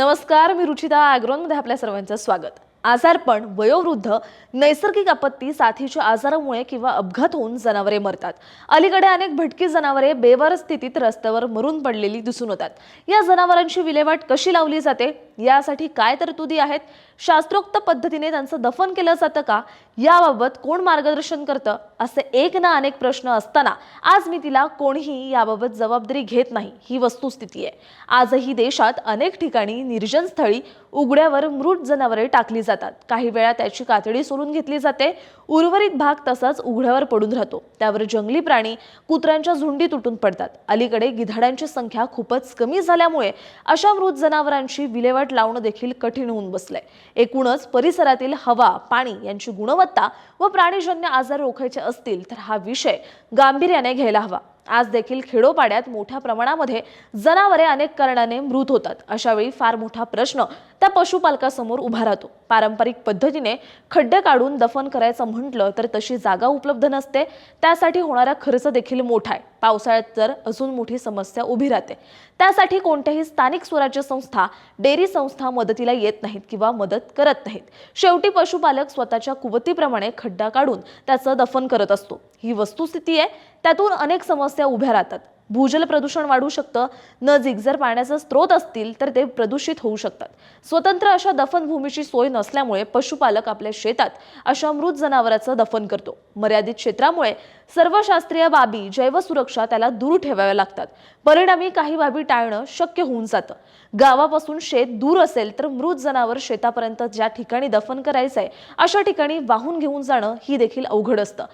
नमस्कार मी रुचिता ॲग्रोनमध्ये आपल्या सर्वांचं स्वागत. आजारपण वयोवृद्ध नैसर्गिक आपत्ती साथीच्या आजारामुळे किंवा अपघात होऊन जनावरे मरतात. अलीकडे अनेक भटकी जनावरे बेवार स्थितीत रस्त्यावर मरून पडलेली दिसून येतात. या जनावरांची विल्हेवाट कशी लावली जाते? यासाठी काय तरतुदी आहेत? शास्त्रोक्त पद्धतीने त्यांचं दफन केलं जातं का? याबाबत कोण मार्गदर्शन करतं? असे एक ना अनेक प्रश्न असताना आज मी तिला कोणीही याबाबत जबाबदारी घेत नाही ही वस्तुस्थिती आहे. आजही देशात अनेक ठिकाणी निर्जन स्थळी उघड्यावर मृत जनावरे टाकली जातात. काही वेळा त्याची कातडी सोलून घेतली जाते. उर्वरित भाग तसाच उघड्यावर पडून राहतो. त्यावर जंगली प्राणी कुत्र्यांच्या झुंडी तुटून पडतात. अलीकडे गिधाडांची संख्या खूपच कमी झाल्यामुळे अशा मृत जनावरांची विल्हेवाट लावणं देखील कठीण होऊन बसलंय. एकूणच परिसरातील हवा पाणी यांची गुणवत्ता व प्राणीजन्य आजार रोखायचे असतील तर हा विषय गांभीर्याने घ्यायला हवा. आज देखील खेडोपाड्यात मोठ्या प्रमाणामध्ये जनावरे अनेक कारणाने मृत होतात. अशावेळी फार मोठा प्रश्न त्या पशुपालकासमोर उभा राहतो. पारंपरिक पद्धतीने खड्डे काढून दफन करायचं म्हटलं तर तशी जागा उपलब्ध नसते. त्यासाठी होणारा खर्च देखील मोठा आहे. पावसाळ्यात तर अजून मोठी समस्या उभी राहते. त्यासाठी कोणत्याही स्थानिक स्वराज्य संस्था डेअरी संस्था मदतीला येत नाहीत किंवा मदत करत नाहीत. शेवटी पशुपालक स्वतःच्या कुवतीप्रमाणे खड्डा काढून त्याचं दफन करत असतो. ही वस्तुस्थिती आहे. त्यातून अनेक समस्या उभ्या राहतात. भूजल प्रदूषण वाढू शकतं नजीक जर पाण्याचा स्रोत असतील तर ते प्रदूषित होऊ शकतात. स्वतंत्र अशा दफनभूमीची सोय नसल्यामुळे पशुपालक आपल्या शेतात अशा मृत जनावराचं दफन करतो. मर्यादित क्षेत्रामुळे सर्व शास्त्रीय बाबी जैवसुरक्षा त्याला दूर ठेवाव्या लागतात. परिणामी काही बाबी टाळणं शक्य होऊन जातं. गावापासून शेत दूर असेल तर मृत जनावर शेतापर्यंत ज्या ठिकाणी दफन करायचंय अशा ठिकाणी वाहून घेऊन जाणं ही देखील अवघड असतं.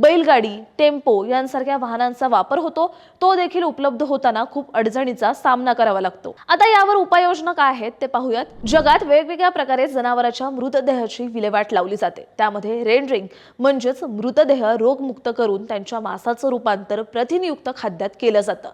बैलगाडी टेम्पो यांसारख्या वाहनांचा वापर होतो. तो देखील उपलब्ध होताना खूप अडचणीचा सामना करावा लागतो. आता यावर उपाययोजना काय आहेत ते पाहूयात. जगात वेगवेगळ्या प्रकारे जनावरांच्या मृतदेहाची विल्हेवाट लावली जाते. त्यामध्ये रेंडरिंग म्हणजेच मृतदेह रोगमुक्त करून त्यांच्या मासाचं रूपांतर प्रथिनयुक्त खाद्यात केलं जातं.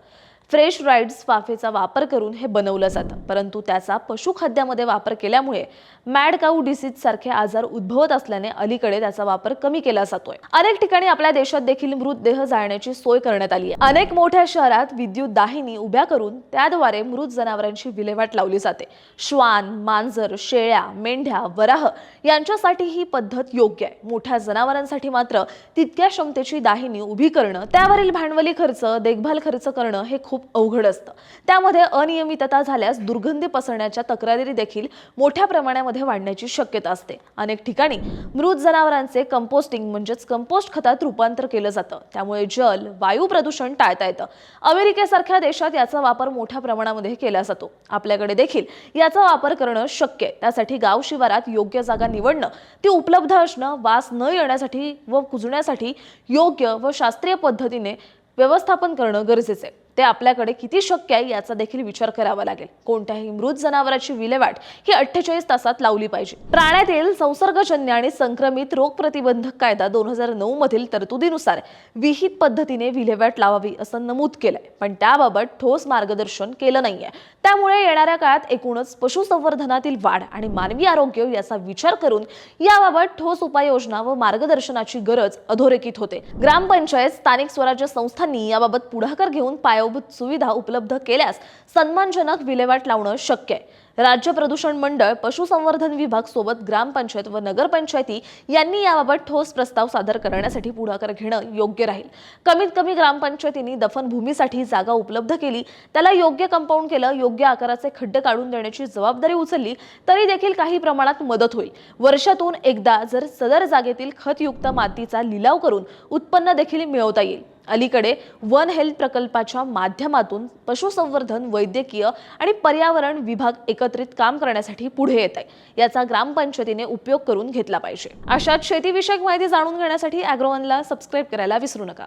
फ्रेश राईड्स वाफेचा वापर करून हे बनवलं जातं. परंतु त्याचा पशुखाद्यामध्ये वापर केल्यामुळे मॅड काऊ डिसीज सारखे आजार उद्भवत असल्याने अलीकडे त्याचा वापर कमी केला जातोय. अनेक ठिकाणी आपल्या देशात देखील मृतदेह जाळण्याची सोय करण्यात आली आहे. अनेक मोठ्या शहरात विद्युत दाहिनी उभ्या करून त्याद्वारे मृत जनावरांची विल्हेवाट लावली जाते. श्वान मांजर शेळ्या मेंढ्या वराह यांच्यासाठी ही पद्धत योग्य आहे. मोठ्या जनावरांसाठी मात्र तितक्या क्षमतेची दाहिनी उभी करणं त्यावरील भांडवली खर्च देखभाल खर्च करणं हे खूप अवघड असतं. त्यामध्ये अनियमितता झाल्यास दुर्गंधी पसरण्याच्या तक्रारी देखील मोठ्या प्रमाणामध्ये वाढण्याची शक्यता असते. अनेक ठिकाणी मृत जनावरांचे कंपोस्टिंग म्हणजेच कंपोस्ट खतात रूपांतर केलं जातं. त्यामुळे जल वायू प्रदूषण टाळता येतं. अमेरिकेसारख्या देशात याचा वापर मोठ्या प्रमाणामध्ये केला जातो. आपल्याकडे देखील याचा वापर करणं शक्य आहे. त्यासाठी गाव शिवारात योग्य जागा निवडणं ती उपलब्ध असणं वास न येण्यासाठी व कुजण्यासाठी योग्य व शास्त्रीय पद्धतीने व्यवस्थापन करणं गरजेचं आहे. ते आपल्याकडे किती शक्य आहे याचा देखील विचार करावा लागेल. कोणत्याही मृत जनावराची विल्हेवाट ही अठ्ठेचाळीस तासात लावली पाहिजे. प्राण्यातील संसर्गजन्य आणि संक्रमित रोग प्रतिबंधक कायदा दोन हजार नऊ मधील तरतुदीनुसार विहित पद्धतीने विल्हेवाट लावावी असं नमूद केलंय. पण त्याबाबत ठोस मार्गदर्शन केलं नाहीये. त्यामुळे येणाऱ्या काळात एकूणच पशुसंवर्धनातील वाढ आणि मानवी आरोग्य याचा विचार करून याबाबत ठोस उपाययोजना व मार्गदर्शनाची गरज अधोरेखित होते. ग्रामपंचायत स्थानिक स्वराज्य संस्थांनी याबाबत पुढाकार घेऊन पायाभूत सुविधा उपलब्ध केल्यास सन्मानजनक विल्हेवाट लावणं शक्य आहे. राज्य प्रदूषण मंडळ पशुसंवर्धन विभाग सोबत ग्रामपंचायत व नगरपंचायती यांनी याबाबत ठोस प्रस्ताव सादर करण्यासाठी पुढाकार घेणं योग्य राहील. कमीत कमी ग्रामपंचायतींनी दफनभूमीसाठी जागा उपलब्ध केली त्याला योग्य कंपाऊंड केलं योग्य आकाराचे खड्डे काढून देण्याची जबाबदारी उचलली तरी देखील काही प्रमाणात मदत होईल. वर्षातून एकदा जर सदर जागेतील खतयुक्त मातीचा लिलाव करून उत्पन्न देखील मिळवता येईल. अलीकडे वन हेल्थ प्रकल्पाच्या माध्यमातून पशुसंवर्धन वैद्यकीय आणि पर्यावरण विभाग एकत्रित काम करण्यासाठी पुढे येत आहे. याचा ग्रामपंचायतीने उपयोग करून घेतला पाहिजे. अशाच शेतीविषयक माहिती जाणून घेण्यासाठी अॅग्रोवनला सबस्क्राईब करायला विसरू नका.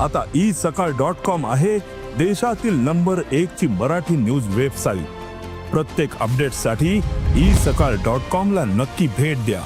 आता ई सकाळ डॉट कॉम आहे देशातील नंबर एक ची मराठी न्यूज वेबसाईट. प्रत्येक अपडेटसाठी ई सकाळ डॉट कॉम ला नक्की भेट द्या.